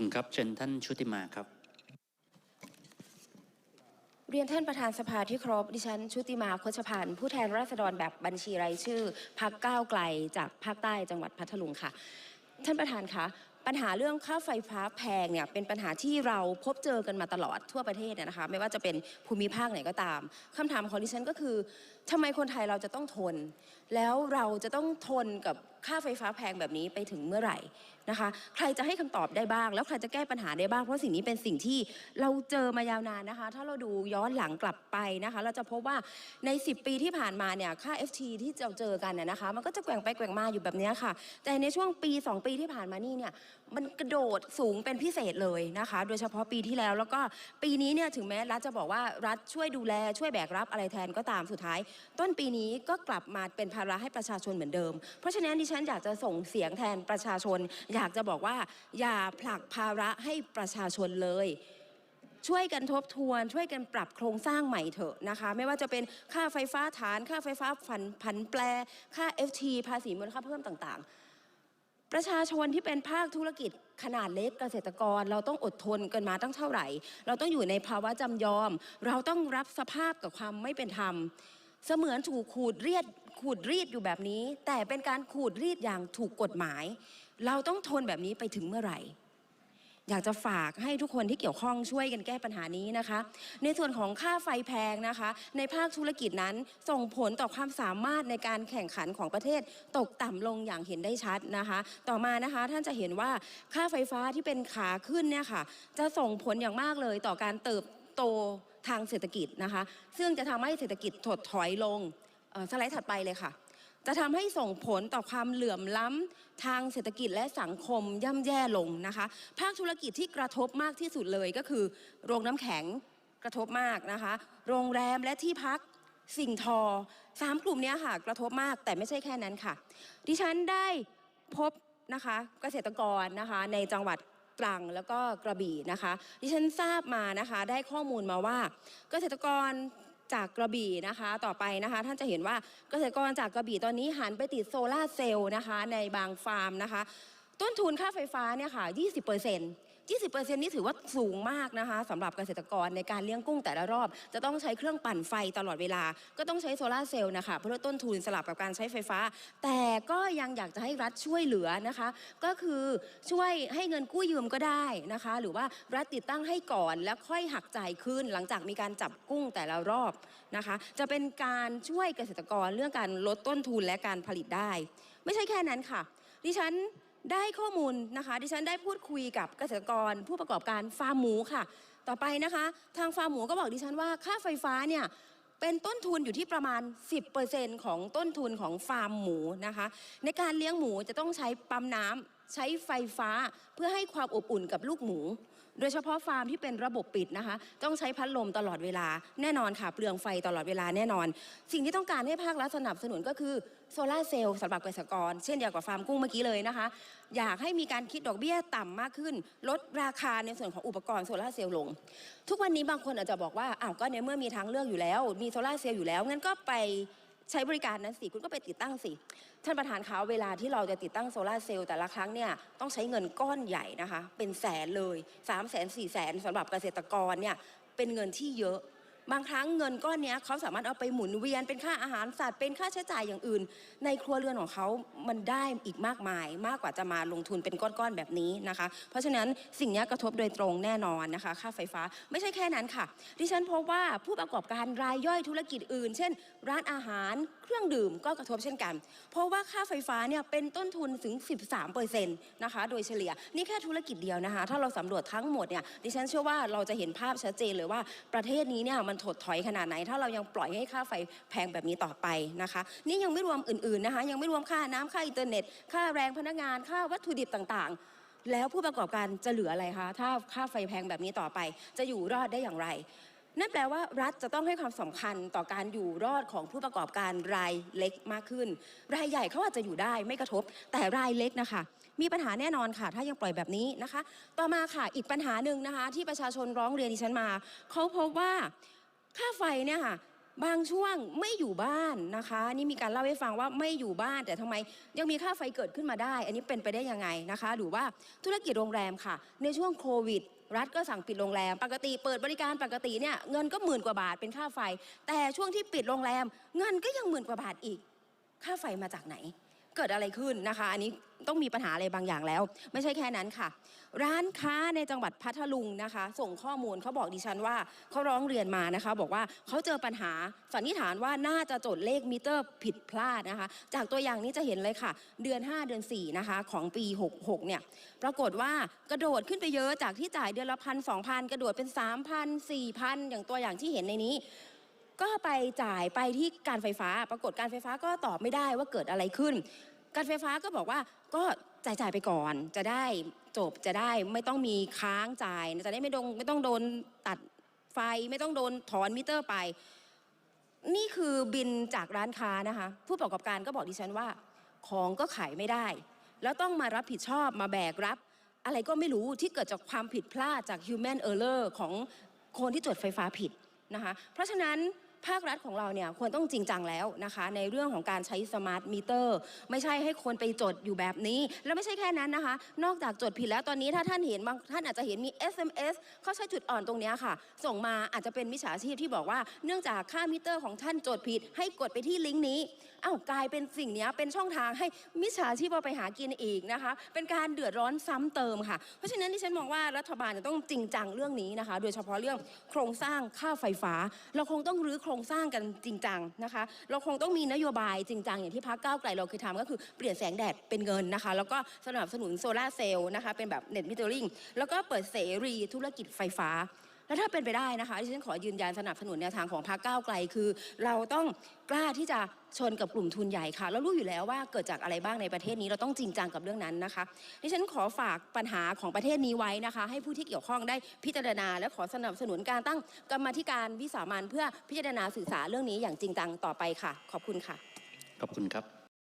คุณครับเชิญท่านชุติมาครับ เรียนท่านประธานสภาที่ครบดิฉันชุติมาโคชพันธ์ผู้แทนราษฎรแบบบัญชีรายชื่อพักก้าวไกลจากภาคใต้จังหวัดพัทลุงค่ะ ท่านประธานคะ ปัญหาเรื่องค่าไฟฟ้าแพงเนี่ยเป็นปัญหาที่เราพบเจอกันมาตลอดทั่วประเทศเนี่ยนะคะไม่ว่าจะเป็นภูมิภาคไหนก็ตามคำถามของดิฉันก็คือทำไมคนไทยเราจะต้องทน แล้วเราจะต้องทนกับค่าไฟฟ้าแพงแบบนี้ไปถึงเมื่อไหร่นะคะ ใครจะให้คำตอบได้บ้าง แล้วใครจะแก้ปัญหาได้บ้าง เพราะสิ่งนี้เป็นสิ่งที่เราเจอมายาวนานนะคะ ถ้าเราดูย้อนหลังกลับไปนะคะ เราจะพบว่าใน 10 ปีที่ผ่านมาเนี่ยค่า FT ที่เราเจอกันเนี่ยนะคะ มันก็จะแกว่งไปแกว่งมาอยู่แบบนี้ค่ะ แต่ในช่วงปี 2 ปีที่ผ่านมานี่เนี่ยมันกระโดดสูงเป็นพิเศษเลยนะคะ โดยเฉพาะปีที่แล้ว แล้วก็ปีนี้เนี่ยถึงแม้รัฐจะบอกว่ารัฐช่วยดูแลช่วยแบกรับอะไรแทนก็ตามสุดท้าย ต้นปีนี้ก็กลับมาเป็นภาระให้ประชาชนเหมือนเดิม เพราะฉะนั้นดิฉันอยากจะส่งเสียงแทนประชาชน อยากจะบอกว่าอย่าผลักภาระให้ประชาชนเลยช่วยกันทบทวน ช่วยกันปรับโครงสร้างใหม่เถอะนะคะ ไม่ว่าจะเป็นค่าไฟฟ้าฐาน ค่าไฟฟ้าผันผันแปร ค่า FT ภาษีมูลค่าเพิ่มต่าง ๆ ประชาชนที่เป็นภาคธุรกิจขนาดเล็กเกษตรกร เราต้องอดทนกันมาตั้งเท่าไหร่ เราต้องอยู่ในภาวะจำยอม เราต้องรับสภาพกับความไม่เป็นธรรม เสมือนถูกขูดเรียดขูดรีดอยู่แบบนี้ แต่เป็นการขูดรีดอย่างถูกกฎหมาย เราต้องทนแบบนี้ไปถึงเมื่อไหร่ อยากจะฝากให้ทุกคนที่เกี่ยวข้องช่วยกันแก้ปัญหานี้นะคะ ในส่วนของค่าไฟแพงนะคะ ในภาคธุรกิจนั้นส่งผลต่อความสามารถในการแข่งขันของประเทศตกต่ำลงอย่างเห็นได้ชัดนะคะ ต่อมานะคะท่านจะเห็นว่าค่าไฟฟ้าที่เป็นขาขึ้นเนี่ยค่ะ จะส่งผลอย่างมากเลยต่อการเติบโตทางเศรษฐกิจนะคะ ซึ่งจะทำให้เศรษฐกิจถดถอยลงสไลด์ถัดไปเลยค่ะ จะทำให้ส่งผลต่อความเหลื่อมล้ำทางเศรษฐกิจและสังคมย่ำแย่ลงนะคะ ภาคธุรกิจที่กระทบมากที่สุดเลยก็คือ โรงน้ำแข็งกระทบมากนะคะ โรงแรมและที่พักสิ่งทอสามกลุ่มนี้ค่ะ กระทบมากแต่ไม่ใช่แค่นั้นค่ะ ดิฉันได้พบนะคะเกษตรกรนะคะในจังหวัดตรังแล้วก็กระบี่นะคะ ดิฉันทราบมานะคะ ได้ข้อมูลมาว่าเกษตรกร จากกระบี่นะคะ ต่อไปนะคะ ท่านจะเห็นว่าเกษตรกรจากกระบี่ตอนนี้หันไปติดโซลาเซลล์นะคะ ในบางฟาร์มนะคะ ต้นทุนค่าไฟฟ้าเนี่ยค่ะ 20% 20%นี่ถือว่าสูงมากนะคะสำหรับเกษตรกรในการเลี้ยงกุ้งแต่ละรอบ จะต้องใช้เครื่องปั่นไฟตลอดเวลา ก็ต้องใช้โซลาเซลล์นะคะเพื่อลดต้นทุนสลับกับการใช้ไฟฟ้า แต่ก็ยังอยากจะให้รัฐช่วยเหลือนะคะ ก็คือช่วยให้เงินกู้ยืมก็ได้นะคะ หรือว่ารัฐติดตั้งให้ก่อนแล้วค่อยหักจ่ายคืนหลังจากมีการจับกุ้งแต่ละรอบนะคะ จะเป็นการช่วยเกษตรกรเรื่องการลดต้นทุนและการผลิตได้ ไม่ใช่แค่นั้นค่ะ ดิฉัน ได้ข้อมูลนะคะดิฉันได้พูดคุยกับเกษตรกรผู้ประกอบการฟาร์มหมูค่ะ ต่อไปนะคะ ทางฟาร์มหมูก็บอกดิฉันว่าค่าไฟฟ้าเนี่ยเป็นต้นทุนอยู่ที่ประมาณ 10%ของต้นทุนของฟาร์มหมูนะคะ ในการเลี้ยงหมูจะต้องใช้ปั๊มน้ำใช้ไฟฟ้าเพื่อให้ความอบอุ่นกับลูกหมู โดยเฉพาะฟาร์มที่เป็นระบบปิดนะคะ ต้องใช้พัดลมตลอดเวลาแน่นอนค่ะเปลืองไฟตลอดเวลาแน่นอน สิ่งที่ต้องการให้ภาครัฐสนับสนุนก็คือโซลาเซลล์สำหรับเกษตรกร เช่นเดียวกับฟาร์มกุ้งเมื่อกี้เลยนะคะ อยากให้มีการคิดดอกเบี้ยต่ำมากขึ้น ลดราคาในส่วนของอุปกรณ์โซลาเซลล์ลง ทุกวันนี้บางคนอาจจะบอกว่าอ้าวก็ในเมื่อมีทางเลือกอยู่แล้ว มีโซลาเซลล์อยู่แล้วงั้นก็ไป ใช้บริการนั้นสิคุณก็ไปติดตั้งสิ ท่านประธานคะเวลาที่เราจะติดตั้งโซลาเซลล์แต่ละครั้งเนี่ยต้องใช้เงินก้อนใหญ่นะคะ เป็นแสนเลย3 0 0 0 0 0 4 0 0 0 0สำหรับเกษตรกรเนี่ยเป็นเงินที่เยอะ บางครั้งเงินก้อนนี้เขาสามารถเอาไปหมุนเวียนเป็นค่าอาหารสัตว์เป็นค่าใช้จ่ายอย่างอื่น ในครัวเรือนของเขามันได้อีกมากมาย มากกว่าจะมาลงทุนเป็นก้อนๆแบบนี้นะคะ เพราะฉะนั้นสิ่งนี้กระทบโดยตรงแน่นอนนะคะ ค่าไฟฟ้าไม่ใช่แค่นั้นค่ะ ดิฉันพบว่าผู้ประกอบการรายย่อยธุรกิจอื่น เช่น ร้านอาหารเครื่องดื่มก็กระทบเช่นกัน เพราะว่าค่าไฟฟ้าเนี่ยเป็นต้นทุนถึง 13%นะคะโดยเฉลี่ยนี่แค่ธุรกิจเดียวนะคะ ถ้าเราสำรวจทั้งหมดเนี่ยดิฉันเชื่อว่าเราจะเห็นภาพชัดเจนเลยว่าประเทศนี้เนี่ยมันถดถอยขนาดไหน ถ้าเรายังปล่อยให้ค่าไฟแพงแบบนี้ต่อไปนะคะ นี่ยังไม่รวมอื่นๆนะคะยังไม่รวมค่าน้ำค่าอินเทอร์เน็ต ค่าแรงพนักงานค่าวัตถุดิบต่างๆ แล้วผู้ประกอบการจะเหลืออะไรคะถ้าค่าไฟแพงแบบนี้ต่อไป จะอยู่รอดได้อย่างไรนั่นแปลว่ารัฐจะต้องให้ความสำคัญต่อการอยู่รอดของผู้ประกอบการรายเล็กมากขึ้น รายใหญ่เขาอาจจะอยู่ได้ไม่กระทบ แต่รายเล็กนะคะ มีปัญหาแน่นอนค่ะ ถ้ายังปล่อยแบบนี้นะคะ ต่อมาค่ะอีกปัญหาหนึ่งนะคะ ที่ประชาชนร้องเรียนดิฉันมาเขาพบว่า ค่าไฟเนี่ยค่ะบางช่วงไม่อยู่บ้านนะคะ นี่มีการเล่าให้ฟังว่าไม่อยู่บ้านแต่ทำไมยังมีค่าไฟเกิดขึ้นมาได้ อันนี้เป็นไปได้ยังไงนะคะ หรือว่าธุรกิจโรงแรมค่ะ ในช่วงโควิด รัฐก็สั่งปิดโรงแรม ปกติเปิดบริการปกติเนี่ยเงินก็หมื่นกว่าบาทเป็นค่าไฟ แต่ช่วงที่ปิดโรงแรม เงินก็ยังหมื่นกว่าบาทอีก ค่าไฟมาจากไหน เกิดอะไรขึ้นนะคะ อันนี้ต้องมีปัญหาอะไรบางอย่างแล้ว ไม่ใช่แค่นั้นค่ะ ร้านค้าในจังหวัดพัทลุงนะคะ ส่งข้อมูลเขาบอกดิฉันว่าเขาร้องเรียนมานะคะ บอกว่าเขาเจอปัญหาสันนิษฐานว่าน่าจะจดเลขมิเตอร์ผิดพลาดนะคะ จากตัวอย่างนี้จะเห็นเลยค่ะ เดือน 5 เดือน4นะคะของปี 66เนี่ยปรากฏว่ากระโดดขึ้นไปเยอะจากที่จ่ายเดือนละพันสองพันกระโดดเป็น 3,000 4,000 อย่างตัวอย่างที่เห็นในนี้ ก็ไปจ่ายไปที่การไฟฟ้า ปรากฏการไฟฟ้าก็ตอบไม่ได้ว่าเกิดอะไรขึ้น การไฟฟ้าก็บอกว่าก็จ่ายจ่ายไปก่อน จะได้จบจะได้ไม่ต้องมีค้างจ่ายจะได้ไม่ต้องไม่ต้องโดนตัดไฟไม่ต้องโดนถอนมิเตอร์ไป นี่คือบินจากร้านค้านะคะ ผู้ประกอบการก็บอกดิฉันว่า ของก็ขายไม่ได้ แล้วต้องมารับผิดชอบมาแบกรับ อะไรก็ไม่รู้ที่เกิดจากความผิดพลาดจาก human error ของคนที่จดไฟฟ้าผิดนะคะ เพราะฉะนั้น ภาครัฐของเราเนี่ยควรต้องจริงจังแล้วนะคะ ในเรื่องของการใช้สมาร์ทมิเตอร์ ไม่ใช่ให้คนไปจดอยู่แบบนี้ แล้วไม่ใช่แค่นั้นนะคะ นอกจากจดผิดแล้วตอนนี้ถ้าท่านเห็นบางท่านอาจจะเห็นมี SMS เขาใช้จุดอ่อนตรงนี้ค่ะ ส่งมาอาจจะเป็นมิจฉาชีพที่บอกว่าเนื่องจากค่ามิเตอร์ของท่านจดผิด ให้กดไปที่ลิงก์นี้อ้าวกลายเป็นสิ่งนี้เป็นช่องทางให้มิจฉาชีพเอาไปหากินอีกนะคะ เป็นการเดือดร้อนซ้ำเติมค่ะ เพราะฉะนั้นที่ฉันมองว่ารัฐบาลจะต้องจริงจังเรื่องนี้นะคะ โดยเฉพาะเรื่องโครงสร้างค่าไฟฟ้า เราคงต้องรื้อครงสร้างกันจริงจังนะคะ เราคงต้องมีนโยบายจริงจังอย่างที่พักเก้าวไกลเราเคยทำก็คือเปลี่ยนแสงแดดเป็นเงินนะคะ แล้วก็สนับสนุนโซลาเซลล์นะคะเป็นแบบเน็ตมิเตอร์ลิงแล้วก็เปิดเสรีธุรกิจไฟฟ้า แล้วถ้าเป็นไปได้นะคะที่ฉันขอยืนยันสนับสนุนแนวทางของพรรคก้าวไกลคือ เราต้องกล้าที่จะชนกับกลุ่มทุนใหญ่ค่ะเรารู้อยู่แล้วว่าเกิดจากอะไรบ้างในประเทศนี้เราต้องจริงจังกับเรื่องนั้นนะคะดิฉันขอฝากปัญหาของประเทศนี้ไว้นะคะ ให้ผู้ที่เกี่ยวข้องได้พิจารณา และขอสนับสนุนการตั้งกรรมธิการวิสามันเพื่อพิจารณาสื่อสารเรื่องนี้อย่างจริงจังต่อไปค่ะ ขอบคุณค่ะ ขอบคุณครับ